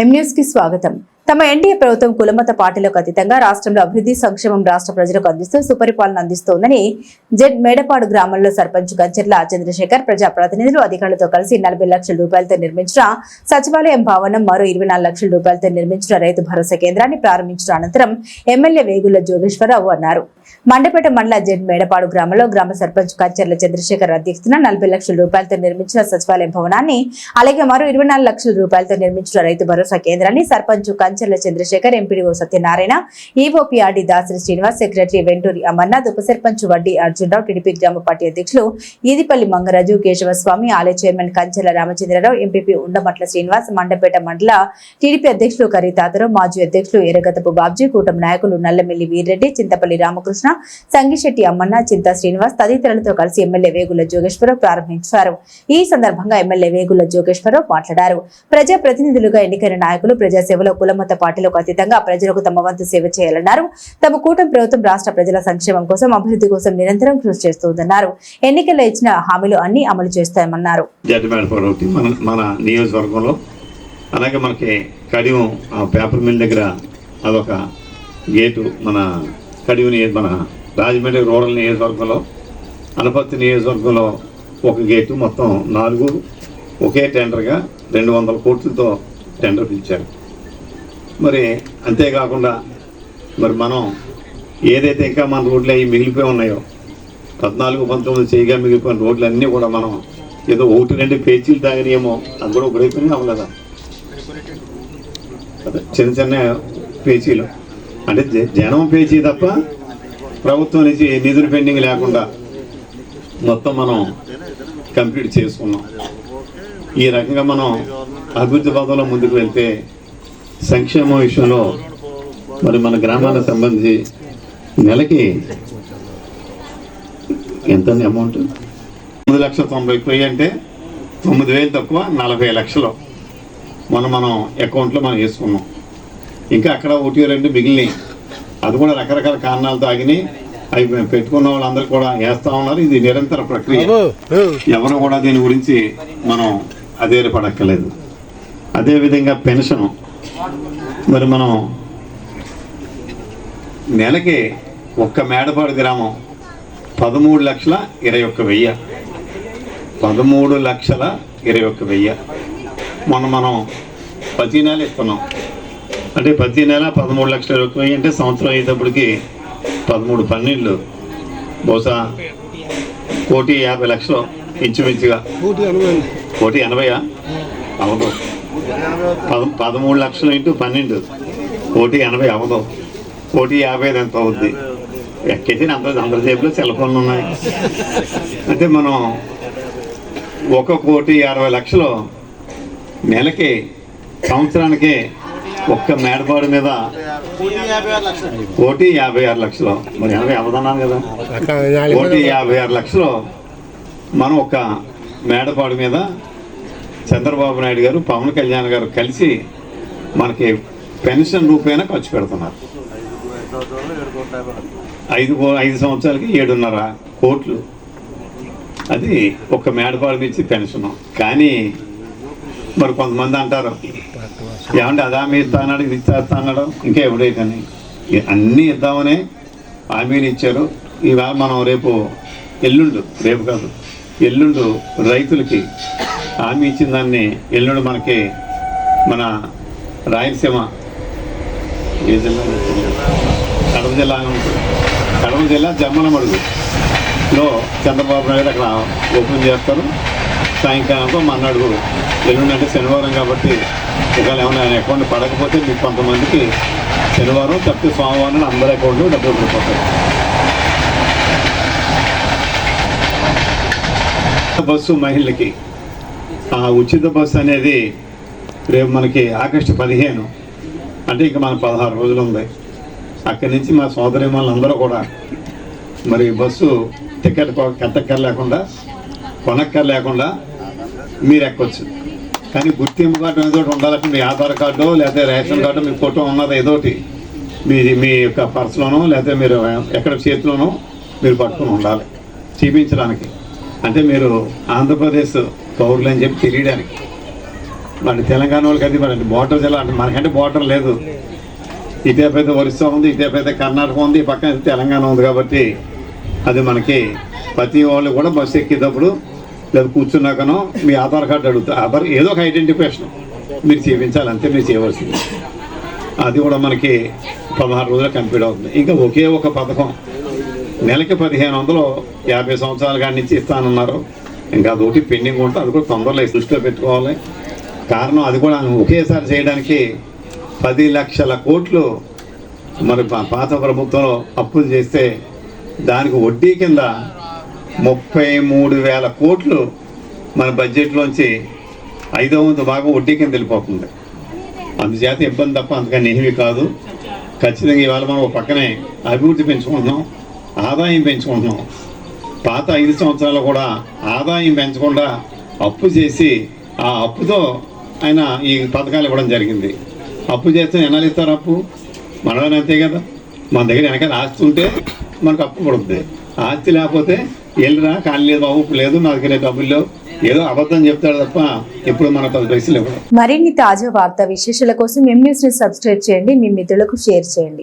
ఎంన్యూస్కి స్వాగతం. తమ ఎన్డీఏ ప్రభుత్వం కులమత పార్టీలకు అతీతంగా రాష్ట్రంలో అభివృద్ధి సంక్షేమం రాష్ట్ర ప్రజలకు అందిస్తూ సుపరిపాలన అందిస్తోందని జెడ్ మేడపాడు గ్రామంలో సర్పంచ్ గంచెర్ల చంద్రశేఖర్ ప్రజాప్రతినిధులు అధికారులతో కలిసి నలభై లక్షల రూపాయలతో నిర్మించిన సచివాలయం భవనం మరో ఇరవై నాలుగు లక్షల రూపాయలతో నిర్మించిన రైతు భరోసా కేంద్రాన్ని ప్రారంభించిన అనంతరం ఎమ్మెల్యే వేగుల జోగేశ్వరరావు అన్నారు. మండపేట మండల జెడ్ మేడపాడు గ్రామంలో గ్రామ సర్పంచ్ కచ్చర్ల చంద్రశేఖర్ అధ్యక్షతన నలభై లక్షల రూపాయలతో నిర్మించిన సచివాలయం భవనాన్ని అలాగే మరో ఇరవై నాలుగు లక్షల రూపాయలతో నిర్మించిన రైతు భరోసా కేంద్రాన్ని sarpanch Kancharla Chandrasekhar MPDO Satyanarayana EOPRD Dasari Srinivas secretary Venturi Amarnath ఉప సర్పంచ్ వడ్డీ అర్జున్రావు టీడీపీ గ్రామ పార్టీ అధ్యక్షులు ఈదిపల్లి మంగరాజు కేశవస్వామి ఆలయ చైర్మన్ కంచెల రామచంద్రరావు ఎంపీపీ ఉండమట్ల శ్రీనివాస్ మండపేట మండల టీడీపీ అధ్యక్షులు కరి తాతారావు మాజీ అధ్యక్షులు ఎర్రగతపు బాబ్జీ కూటమి నాయకులు నల్లమిల్లి వీర్రెడ్డి చింతపల్లి రామకృష్ణ సంగిశెట్టి అమ్మన్న చింతా శ్రీనివాస్ తదితరులతో కలిసి ఎమ్మెల్యే వేగుల జోగేశ్వరరావు ప్రారంభించారు. ఈ సందర్భంగా ఎమ్మెల్యే వేగుల జోగేశ్వరరావు మాట్లాడారు. ప్రజా ప్రతినిధులుగా ఎన్నికైన నాయకులు ప్రజాసేవలో కులమత పార్టీలకు అతీతంగా ప్రజలకు తమ వంతు సేవ చేయాలన్నారు. తమ కూటమి ప్రభుత్వం రాష్ట్ర ప్రజల సంక్షేమం కోసం అభివృద్ధి కోసం నిరంతరం కృషి చేస్తుందన్నారు. ఎన్నికల్లో ఇచ్చిన హామీలు అన్ని అమలు చేస్తామన్నారు. మన నియోజకవర్గంలో అలాగే మనకి కడియం ఆ పేపర్ మిల్ దగ్గర అదొక గేటు మన కడివి మన రాజమండ్రి రూరల్ నియోజకవర్గంలో అనపర్తి నియోజకవర్గంలో ఒక గేటు మొత్తం నాలుగు ఒకే టెండర్గా రెండు వందల కోట్లతో టెండర్ పిలిచారు. మరి అంతేకాకుండా మరి మనం ఏదైతే ఇంకా మన రోడ్లు అవి మిగిలిపోయి ఉన్నాయో పద్నాలుగు పంతొమ్మిది చేయగా మిగిలిపోయిన రోడ్లు అన్నీ కూడా మనం ఏదో ఒకటి రెండు పేచీలు తాగినాయేమో అది కూడా ఒకరైపోయినాయి అవ్వలేదా? అదే చిన్న చిన్న పేచీలు. అంటే జ- జనం పేచీ తప్ప ప్రభుత్వం నుంచి నిధులు పెండింగ్ లేకుండా మొత్తం మనం కంప్లీట్ చేసుకున్నాం. ఈ రకంగా మనం అభివృద్ధి పదంలో ముందుకు వెళ్తే సంక్షేమ విషయంలో మరి మన గ్రామాలకు సంబంధించి నెలకి ఎంత అమౌంట్? తొమ్మిది లక్షల తొంభై పోయి అంటే తొమ్మిది వేలు తక్కువ నలభై లక్షలు. మనం మనం అకౌంట్లో మనం వేసుకున్నాం. ఇంకా అక్కడ ఒకటి రెండు మిగిలినాయి. అది కూడా రకరకాల కారణాలతో ఆగినాయి అవి పెట్టుకున్న వాళ్ళందరూ కూడా వేస్తా ఉన్నారు. ఇది నిరంతర ప్రక్రియ. ఎవరు కూడా దీని గురించి మనం అధైర్యపడక్కర్లేదు. అదేవిధంగా పెన్షన్. మరి మనం నెలకి ఒక్క మేడపాడు గ్రామం పదమూడు లక్షల ఇరవై ఒక్క వెయ్యి. పదమూడు లక్షల ఇరవై ఒక్క వెయ్యి. మొన్న మనం ప్రతి నెల ఇస్తున్నాం. అంటే ప్రతి నెల పదమూడు లక్షల వెయ్యి అంటే సంవత్సరం అయ్యేటప్పటికి పదమూడు పన్నెండు. బహుశా కోటి యాభై లక్షలు ఇంచుమించుగా. కోటి ఎనభైయా? అవదు పద పదమూడు లక్షలు ఇంటూ పన్నెండు. కోటి ఎనభై అవదు కోటి యాభై ఎంత అవుద్ది? ఎక్కైతే అంత అందరి జేబులో సెల్ ఫోన్లు ఉన్నాయి. అంటే మనం ఒక కోటి అరవై లక్షలు నెలకి సంవత్సరానికి ఒక్క మేడపాడు మీద కోటి యాభై ఆరు లక్షలు. మరి ఎనభై అవదన్నాను కదా. కోటి యాభై ఆరు లక్షలు మనం ఒక మేడపాడు మీద చంద్రబాబు నాయుడు గారు పవన్ కళ్యాణ్ గారు కలిసి మనకి పెన్షన్ రూపేణా ఖర్చు పెడుతున్నారు. ఐదు ఐదు సంవత్సరాలకి ఏడున్నర కోట్లు. అది ఒక మేడపాడు నుంచి పెన్షన్. కానీ మరి కొంతమంది అంటారు ఏమంటే అది హామీ ఇస్తా అన్నాడు ఇది ఇచ్చేస్తా అన్నాడు ఇంకా ఎవడైతేని అన్నీ ఇద్దామని హామీలు ఇచ్చారు. ఈవేళ మనం రేపు ఎల్లుండు రేపు కాదు ఎల్లుండు రైతులకి హామీ ఇచ్చిన దాన్ని ఎల్లుండి మనకి మన రాయలసీమ ఏ జిల్లా కడప జిల్లా అని ఉంటుంది. కడప జిల్లా జమ్మలమడుగులో చంద్రబాబు నాయుడు అక్కడ ఓపెన్ చేస్తారు. సాయంకాలంతో మన్నాడు ఎల్లుండి అంటే శనివారం కాబట్టి ఒకవేళ ఏమైనా ఆయన అకౌంట్ పడకపోతే మీకు కొంతమందికి శనివారం తప్పితే సోమవారం అందరి అకౌంట్లో డబ్బులు పడిపోతాయి. బస్సు మహిళలకి. ఆ ఉచిత బస్సు అనేది రేపు మనకి ఆగస్టు పదిహేను. అంటే ఇంకా మన పదహారు రోజులు ఉంది. అక్కడి నుంచి మా సోదరి వాళ్ళందరూ కూడా మరి బస్సు టికెట్ కట్టక్కర్లేకుండా కట్టక్కర్ లేకుండా కొనక్కర్ లేకుండా మీరు ఎక్కొచ్చు. కానీ గుర్తింపు కార్డు ఏదో ఒకటి ఉండాలంటే మీ ఆధార్ కార్డు లేకపోతే రేషన్ కార్డు మీ ఫోటో ఉన్నది ఏదో ఒకటి. మీ మీ యొక్క పర్సులోనో లేకపోతే మీరు ఎక్కడ చేతిలోనో మీరు పట్టుకుని ఉండాలి. చూపించడానికి. అంటే మీరు ఆంధ్రప్రదేశ్ పౌరులు అని చెప్పి తెలియడానికి. మరి తెలంగాణ వాళ్ళకి అది మరి బోర్డర్ జిల్లా అంటే మనకంటే బోర్డర్ లేదు. ఇటే అయితే ఒరిస్సా ఉంది ఇటువైపు కర్ణాటక ఉంది ఈ పక్కన తెలంగాణ ఉంది కాబట్టి అది మనకి ప్రతి వాళ్ళు కూడా బస్సు ఎక్కేటప్పుడు లేదా కూర్చున్నాకనో మీ ఆధార్ కార్డు అడుగుతా. ఆధార్ ఏదో ఒక ఐడెంటిఫికేషన్ మీరు చేయించాలంటే అంతే మీరు చేయవలసింది అది కూడా మనకి పదహారు రోజులు కంప్లీట్ అవుతుంది. ఇంకా ఒకే ఒక పథకం. నెలకి పదిహేను వందలు యాభై సంవత్సరాల కాడి నుంచి ఇస్తానన్నారు. ఇంకా అదొకటి పెండింగ్ ఉంటే అది కూడా తొందరలో దృష్టిలో పెట్టుకోవాలి. కారణం అది కూడా ఒకేసారి చేయడానికి పది లక్షల కోట్లు మరి పా- పాత ప్రభుత్వంలో అప్పులు చేస్తే దానికి వడ్డీ కింద ముప్పై మూడు వేల కోట్లు మన బడ్జెట్లోంచి ఐదో వంతు భాగం వడ్డీ కింద వెళ్ళిపోతుంది. అందుచేత ఇబ్బంది తప్ప అంతకని ఏమీ కాదు. ఖచ్చితంగా ఇవాళ మనం ఒక పక్కనే అభివృద్ధి పెంచుకుంటున్నాం ఆదాయం పెంచుకుంటున్నాం. పాత ఐదు సంవత్సరాలు కూడా ఆదాయం పెంచకుండా అప్పు చేసి ఆ అప్పుతో ఆయన ఈ పథకాలు ఇవ్వడం జరిగింది. అప్పు చేస్తే ఎన్నాళ్ళు ఇస్తారు అప్పు? మనలోనే అంతే కదా. మన దగ్గర వెనకాల ఆస్తుంటే మనకు అప్పు పడుతుంది. ఆస్తి లేకపోతే వెళ్ళిరా కానీ లేదు బాబు లేదు నా దగ్గర డబ్బులు ఏదో అబద్ధం చెప్తాడు తప్ప ఎప్పుడు మనకు పది పైసలు ఇవ్వడం మరిన్ని తాజా వార్తా విశేషాల కోసం ఎం ని సబ్స్క్రైబ్ చేయండి మీ మిత్రులకు షేర్ చేయండి.